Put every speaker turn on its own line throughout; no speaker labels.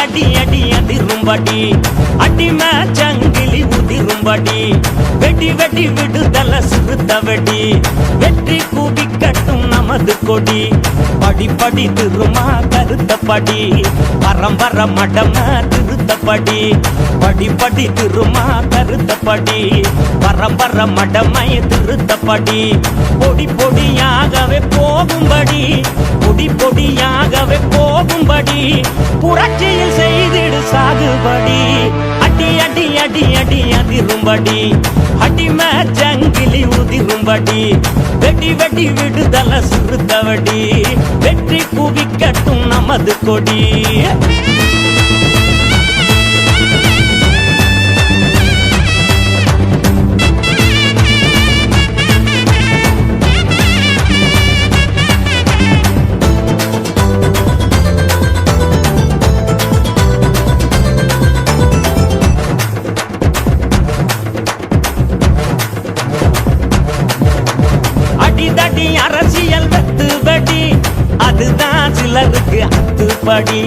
அடி அடி அதிரும்படி. அடிமை சங்கிலி உதிரும்படி. வெடி வெடி விடுதல சுருத்த வெடி வெற்றி குவிக்கட்டும் நமது கொடி. படி படி திருமா கருத்தப்படி. பரம்பர மடம திருத்தப்படி. படி படி திருமா கருத்தப்படி. பரம்பர மடமை திருத்தப்படி. பொடி பொடியாகவே போகும்படி. பொடி பொடியாகவே போகும்படி. புரட்சியில் சாகுபடி. அடி அடி அடி அடி அதிரும்படி. அடிமை சங்கிலி உதிரும்படி. வெடி வெடி விடுதல சுருத்தவடி. வெற்றி குவிக்கட்டும் நமது கொடி. அரசியல் வெத்து அதுதான் சிலருக்கு அத்துப்படி.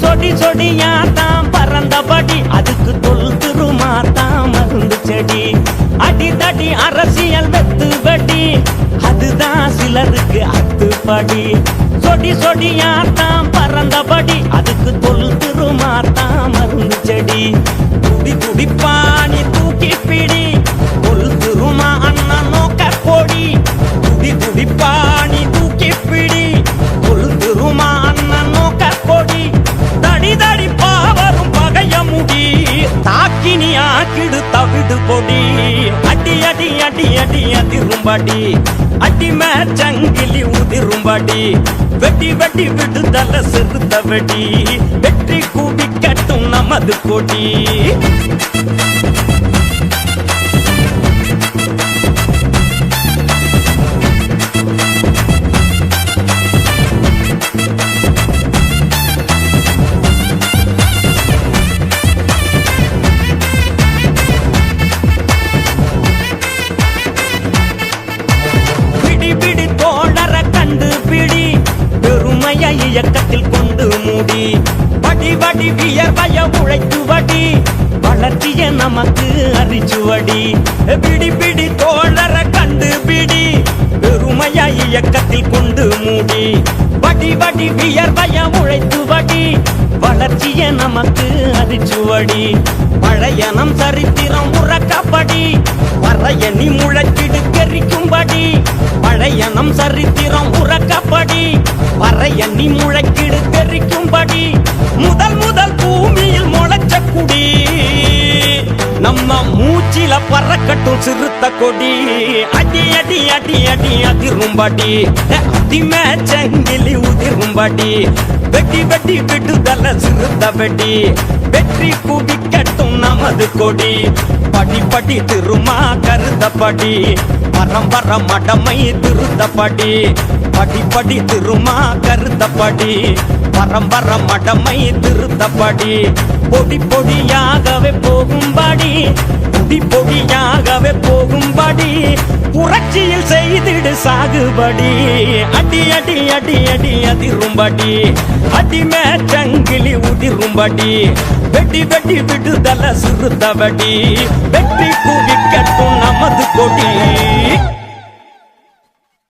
சொடி சொடியா தான் பறந்தபடி அதுக்கு தொல் திருமா தான் மருந்து செடி. அடிதடி அரசியல் வெத்து அதுதான் சிலருக்கு அத்துப்படி. சொடி சொடியா தான் பறந்தபடி அதுக்கு தொல் திருமா தான் மருந்து செடி. துடி துடிப்பானி கணக்கிடு தவிடு பொடி. அடி அடி அடி அடி அதிரும்படி. அடிமை சங்கிலி உதிரும்படி. வெட்டி வெட்டி விடுதல சிறுத்த வெடி வெற்றி கூடி கட்டும் நமது கொடி பெருமைய இயக்கத்தில் கொண்டு மூடி. வடி வடி வியர்வைய உழைத்து வடி. வளர்ச்சிய நமக்கு அறிச்சுவடி பிடி பிடி தோழர கண்டு பிடி. பெருமையா இயக்கத்தில் கொண்டு மூடி. வடி வடி வியர்வைய உழைத்து வடி. வளர்ச்சிய நமக்கு அறிச்சுவடி பழையனம் சரித்திரம் உறக்கப்படி. வரையணி முழக்கிடு கெரிக்கும்படி. பழையனம் சரித்திரம் உறக்கப்படி. வரையணி முழக்கிடு தெரிக்கும்படி முதல் முதல் பூமியில் முளைச்ச குடி. நம்ம மூச்சில பறக்கட்டும் சிறுத்த கொடி. அடி அடி அடி அடி அதிரும்படி. அதிமே சங்கிலி உதிரும்படி. வெட்டி வெட்டி விடுதல சிறுத்த வெட்டி. வெற்றி குவிக்கட்டும் நமது கொடி. படி படி திருமா கருதப்படி. பரம்பர மடமை திருத்தப்படி. படிப்படி திருமா கருத்தப்படி. பரம்பர மடமை திருத்தப்படி. பொடி பொடியாகவே போகும்படி. பொடி பொடியாகவே போகும்படி. புரட்சியில் செய்திடு சாகுபடி. அடி அடி அடி அடி அதிரும்படி. அடிமே சங்கிலி உதிரும்படி. வெட்டி வெட்டி விடுதல சிறுத்தவடி வெற்றி குவிக்கட்டும் நமது கொடி.